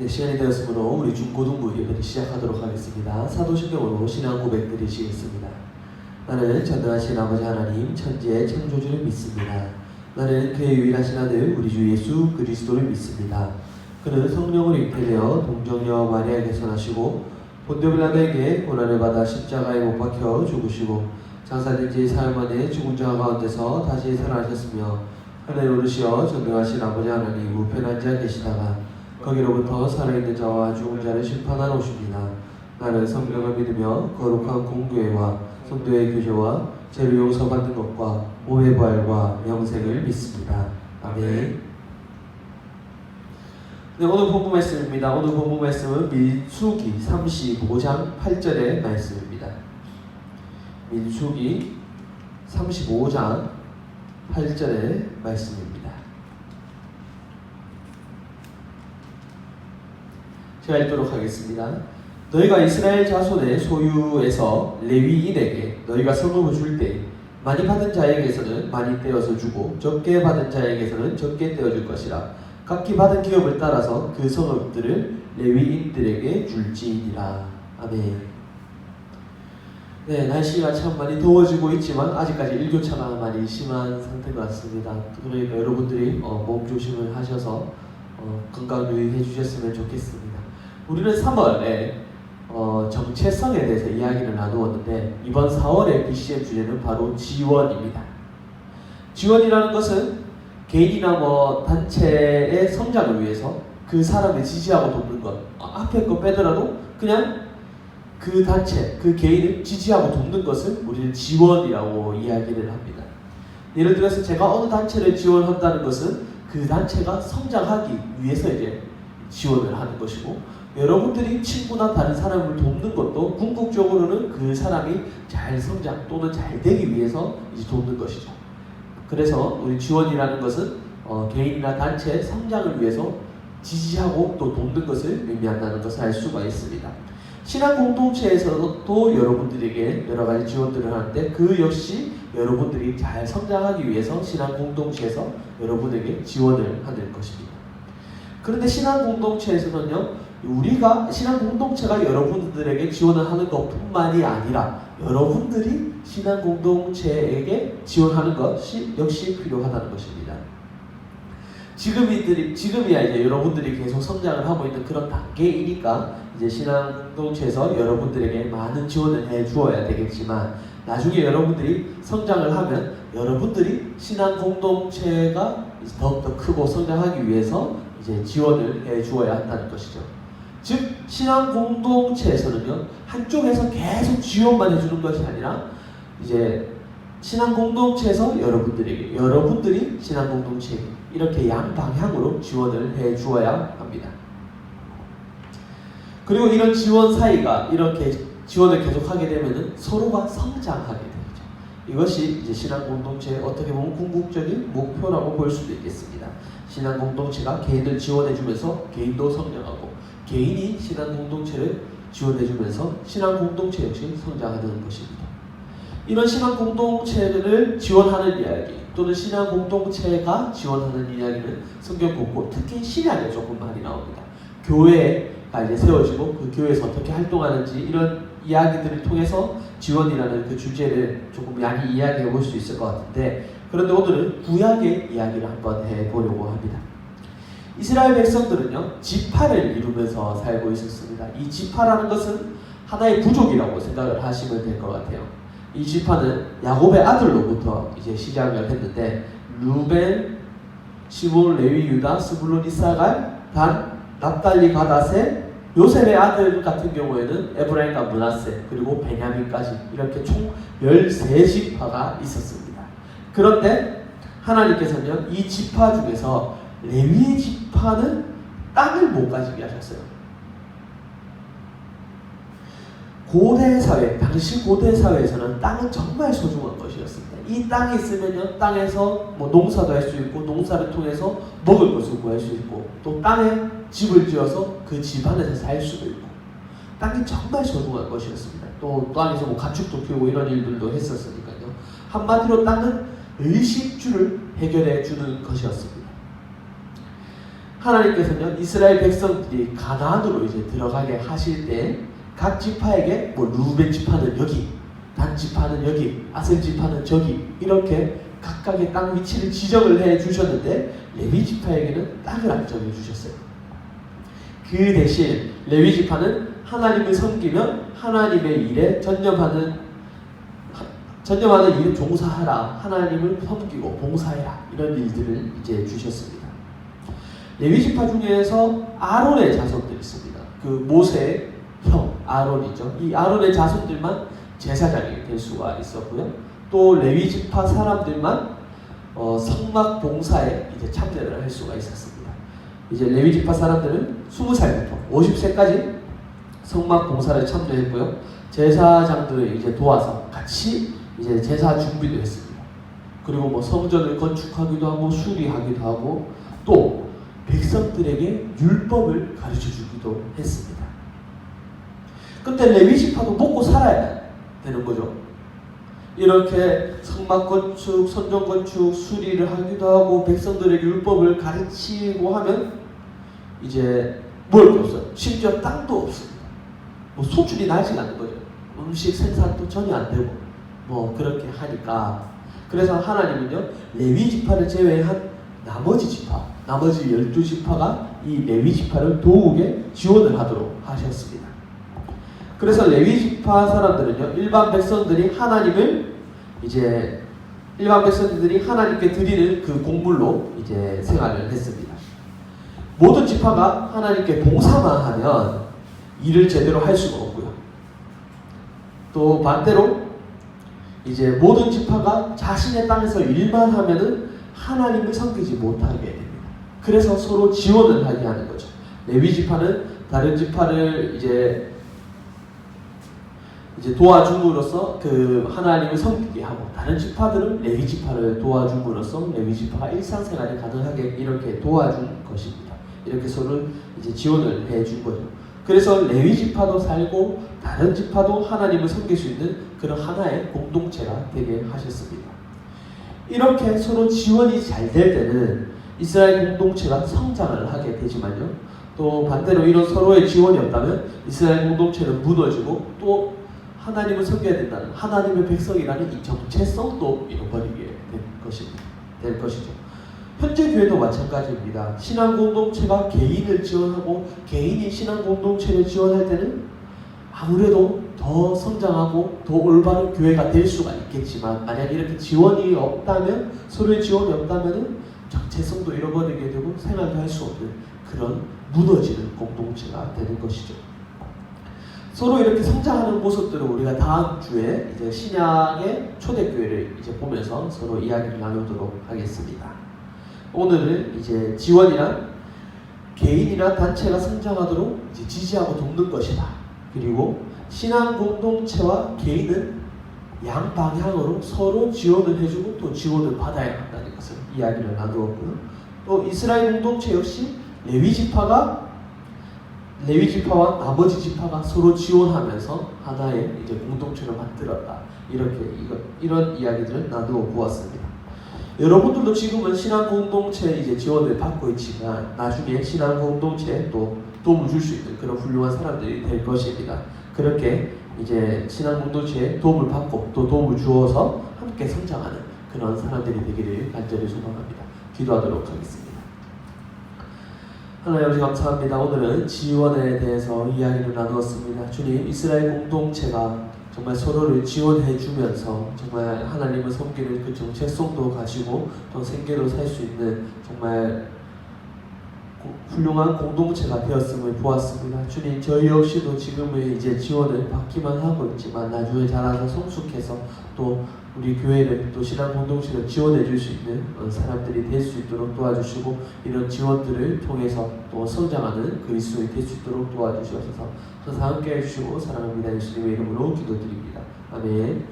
네, 시간이 되었으므로 우리 중고등부 예배를 시작하도록 하겠습니다. 사도신경으로 신앙 고백 드리시겠습니다. 나는 전능하신 아버지 하나님 천지의 창조주를 믿습니다. 나는 그의 유일하신 아들 우리 주 예수 그리스도를 믿습니다. 그는 성령으로 잉태되어 동정녀 마리아에게서 나시고 본dio 빌라도에게 고난을 받아 십자가에 못 박혀 죽으시고 장사된 지 사흘 만에 죽은 자 가운데서 다시 살아나셨으며 하늘에 오르시어 전능하신 아버지 하나님 우편에 앉아 계시다가 거기로부터 살아있는 자와 죽은 자를 심판하러 오십니다. 나는 성령을 믿으며 거룩한 공교회와 성도의 교제와 죄를 용서받는 것과 오해 부활과 영생을 믿습니다. 아멘. 네, 오늘 본문 말씀입니다. 오늘 본문 말씀은 민수기 35장 8절의 말씀입니다. 민수기 35장 8절의 말씀입니다. 읽도록 하겠습니다. 너희가 이스라엘 자손의 소유에서 레위인에게 너희가 성읍을 줄 때 많이 받은 자에게서는 많이 떼어서 주고 적게 받은 자에게서는 적게 떼어줄 것이라 각기 받은 기업을 따라서 그 성읍들을 레위인들에게 줄지니라 아멘. 네 날씨가 참 많이 더워지고 있지만 아직까지 일교차가 많이 심한 상태인 것 같습니다. 그러니까 여러분들이 어, 몸 조심을 하셔서 어, 건강 유의해 주셨으면 좋겠습니다. 우리는 3월에 어, 정체성에 대해서 이야기를 나누었는데 이번 4월의 BCM 주제는 바로 지원입니다. 지원이라는 것은 개인이나 뭐 단체의 성장을 위해서 그 사람을 지지하고 돕는 것 아, 앞에 거 빼더라도 그냥 그 단체, 그 개인을 지지하고 돕는 것을 우리는 지원이라고 이야기를 합니다. 예를 들어서 제가 어느 단체를 지원한다는 것은 그 단체가 성장하기 위해서 이제 지원을 하는 것이고 여러분들이 친구나 다른 사람을 돕는 것도 궁극적으로는 그 사람이 잘 성장 또는 잘 되기 위해서 이제 돕는 것이죠. 그래서 우리 지원이라는 것은 어, 개인이나 단체의 성장을 위해서 지지하고 또 돕는 것을 의미한다는 것을 알 수가 있습니다. 신앙 공동체에서도 여러분들에게 여러 가지 지원들을 하는데 그 역시 여러분들이 잘 성장하기 위해서 신앙 공동체에서 여러분에게 지원을 하는 것입니다. 그런데 신앙 공동체에서는요, 우리가 신앙 공동체가 여러분들에게 지원을 하는 것뿐만이 아니라 여러분들이 신앙 공동체에게 지원하는 것이 역시 필요하다는 것입니다. 지금 이들이 지금이야 이제 여러분들이 계속 성장을 하고 있는 그런 단계이니까 이제 신앙 공동체에서 여러분들에게 많은 지원을 해 주어야 되겠지만 나중에 여러분들이 성장을 하면 여러분들이 신앙 공동체가 더욱더 크고 성장하기 위해서 이제 지원을 해 주어야 한다는 것이죠. 즉 신앙 공동체에서는요 한쪽에서 계속 지원만 해주는 것이 아니라 이제 신앙 공동체에서 여러분들에게 여러분들이 신앙 공동체에게 이렇게 양 방향으로 지원을 해 주어야 합니다. 그리고 이런 지원 사이가 이렇게 지원을 계속하게 되면은 서로가 성장하게 되죠. 이것이 이제 신앙 공동체의 어떻게 보면 궁극적인 목표라고 볼 수도 있겠습니다. 신앙 공동체가 개인을 지원해주면서 개인도 성장하고 개인이 신앙 공동체를 지원해주면서 신앙 공동체 역시 성장하는 것입니다. 이런 신앙 공동체를 지원하는 이야기 또는 신앙 공동체가 지원하는 이야기는 성경 곳곳 특히 신약에 조금 많이 나옵니다. 교회 가 이제 세워지고 그 교회에서 어떻게 활동하는지 이런 이야기들을 통해서 지원이라는 그 주제를 조금 많이 이야기해 볼 수 있을 것 같은데 그런데 오늘은 구약의 이야기를 한번 해 보려고 합니다. 이스라엘 백성들은요 지파를 이루면서 살고 있었습니다. 이 지파라는 것은 하나의 부족이라고 생각을 하시면 될 것 같아요. 이 지파는 야곱의 아들로부터 이제 시작을 했는데 루벤, 시몬, 레위, 유다, 스불론, 이사갈, 단, 납달리, 가다세, 요셉의 아들 같은 경우에는 에브라임과 문하세 그리고 베냐민까지 이렇게 총 13지파가 있었습니다. 그런데 하나님께서는 이 지파 중에서 레위 지파는 땅을 못 가지게 하셨어요. 고대 사회, 당시 고대 사회에서는 땅은 정말 소중한 것이었습니다. 이 땅이 있으면요, 땅에서 뭐 농사도 할 수 있고, 농사를 통해서 먹을 것을 구할 수 있고, 또 땅에 집을 지어서 그 집 안에서 살 수도 있고, 땅이 정말 소중한 것이었습니다. 또 땅에서 뭐 가축도 키우고 이런 일들도 했었으니까요. 한마디로 땅은 의식주를 해결해 주는 것이었습니다. 하나님께서는 이스라엘 백성들이 가나안으로 이제 들어가게 하실 때 각 지파에게 뭐 루벤 지파는 여기, 단 지파는 여기, 아셀 지파는 저기 이렇게 각각의 땅 위치를 지정을 해 주셨는데 레위 지파에게는 땅을 안 정해 주셨어요. 그 대신 레위 지파는 하나님을 섬기며 하나님의 일에 전념하는 하- 전념하는 일을 종사하라. 하나님을 섬기고 봉사해라. 이런 일들을 이제 주셨습니다. 레위 지파 중에서 아론의 자손들이 있습니다. 그 모세의 형 아론이죠. 이 아론의 자손들만 제사장이 될 수가 있었고요. 또 레위 지파 사람들만 어, 성막 봉사에 이제 참여를 할 수가 있었습니다. 이제 레위 지파 사람들은 20살부터 50세까지 성막 봉사를 참여했고요. 제사장들을 이제 도와서 같이 이제 제사 준비도 했습니다. 그리고 뭐 성전을 건축하기도 하고 수리하기도 하고 또 백성들에게 율법을 가르쳐 주기도 했습니다. 근데 레위 지파도 먹고 살아야 되는 거죠. 이렇게 성막 건축, 선전 건축, 수리를 하기도 하고 백성들에게 율법을 가르치고 하면 이제 먹을 게 없어요. 심지어 땅도 없습니다. 뭐 소출이 나지 않는 거죠. 음식 생산도 전혀 안 되고 뭐 그렇게 하니까 그래서 하나님은요 레위 지파를 제외한 나머지 지파, 나머지 열두 지파가 이 레위 지파를 도우게 지원을 하도록 하셨습니다. 그래서 레위 지파 사람들은요 일반 백성들이 하나님을 이제 일반 백성들이 하나님께 드리는 그 공물로 이제 생활을 했습니다. 모든 지파가 하나님께 봉사만 하면 일을 제대로 할 수가 없고요. 또 반대로 이제 모든 지파가 자신의 땅에서 일만 하면은 하나님을 섬기지 못하게 됩니다. 그래서 서로 지원을 하게 하는 거죠. 레위 지파는 다른 지파를 이제 이제 도와줌으로써 그 하나님을 섬기게 하고 다른 지파들은 레위 지파를 도와줌으로써 레위 지파가 일상생활이 가능하게 이렇게 도와준 것입니다. 이렇게 서로 이제 지원을 해준 거죠. 그래서 레위 지파도 살고 다른 지파도 하나님을 섬길 수 있는 그런 하나의 공동체가 되게 하셨습니다. 이렇게 서로 지원이 잘 될 때는 이스라엘 공동체가 성장을 하게 되지만요. 또 반대로 이런 서로의 지원이 없다면 이스라엘 공동체는 무너지고 또 하나님을 섬겨야 된다는 하나님의 백성이라는 이 정체성도 잃어버리게 될 것입니다. 될 것이죠. 현재 교회도 마찬가지입니다. 신앙 공동체가 개인을 지원하고 개인이 신앙 공동체를 지원할 때는 아무래도 더 성장하고 더 올바른 교회가 될 수가 있겠지만 만약 이렇게 지원이 없다면 서로의 지원이 없다면은 정체성도 잃어버리게 되고 생활도 할 수 없는 그런 무너지는 공동체가 되는 것이죠. 서로 이렇게 성장하는 모습들을 우리가 다음 주에 이제 신약의 초대교회를 이제 보면서 서로 이야기를 나누도록 하겠습니다. 오늘은 이제 지원이란 개인이나 단체가 성장하도록 이제 지지하고 돕는 것이다. 그리고 신앙 공동체와 개인은 양방향으로 서로 지원을 해주고 또 지원을 받아야 한다는 것을 이야기를 나누었고요. 또 이스라엘 공동체 역시 레위 지파가 레위 지파와 나머지 지파가 서로 지원하면서 하나의 이제 공동체를 만들었다. 이렇게 이거, 이런 이야기들을 나누어 보았습니다. 여러분들도 지금은 신앙 공동체 이제 지원을 받고 있지만 나중에 신앙 공동체에 또 도움을 줄 수 있는 그런 훌륭한 사람들이 될 것입니다. 그렇게 이제 신앙 공동체에 도움을 받고 또 도움을 주어서 함께 성장하는 그런 사람들이 되기를 간절히 소망합니다. 기도하도록 하겠습니다. 하나님 아버지 감사합니다. 오늘은 지원에 대해서 이야기를 나누었습니다. 주님, 이스라엘 공동체가 정말 서로를 지원해 주면서 정말 하나님을 섬기는 그 정체성도 가지고 또 생계로 살 수 있는 정말 고- 훌륭한 공동체가 되었음을 보았습니다. 주님, 저희 역시도 지금은 이제 지원을 받기만 하고 있지만 나중에 자라서 성숙해서 또 우리 교회를 또 신앙 공동체를 지원해 줄 수 있는 어, 사람들이 될 수 있도록 도와주시고 이런 지원들을 통해서 또 성장하는 그리스도인이 될 수 있도록 도와주시옵소서. 항상 함께 해주시고 사랑합니다. 예수님의 이름으로 기도드립니다. 아멘.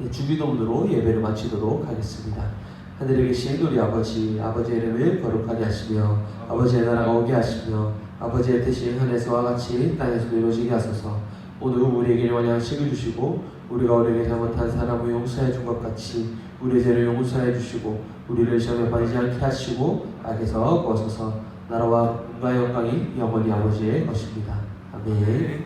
네, 주기도문으로 예배를 마치도록 하겠습니다. 하늘에 계신 우리 아버지 아버지의 이름을 거룩하게 하시며 아버지의 나라가 오게 하시며 아버지의 뜻이 하늘에서와 같이 땅에서도 이루어지게 하소서. 오늘 우리에게 일원 양식을 주시고 우리가 우리에게 잘못한 사람을 용서해 준 것 같이 우리 죄를 용서해 주시고 우리를 시험에 빠지지 않게 하시고 악에서 구하소서 나라와 영광이 영원히 아버지의 것입니다. 아멘. 네.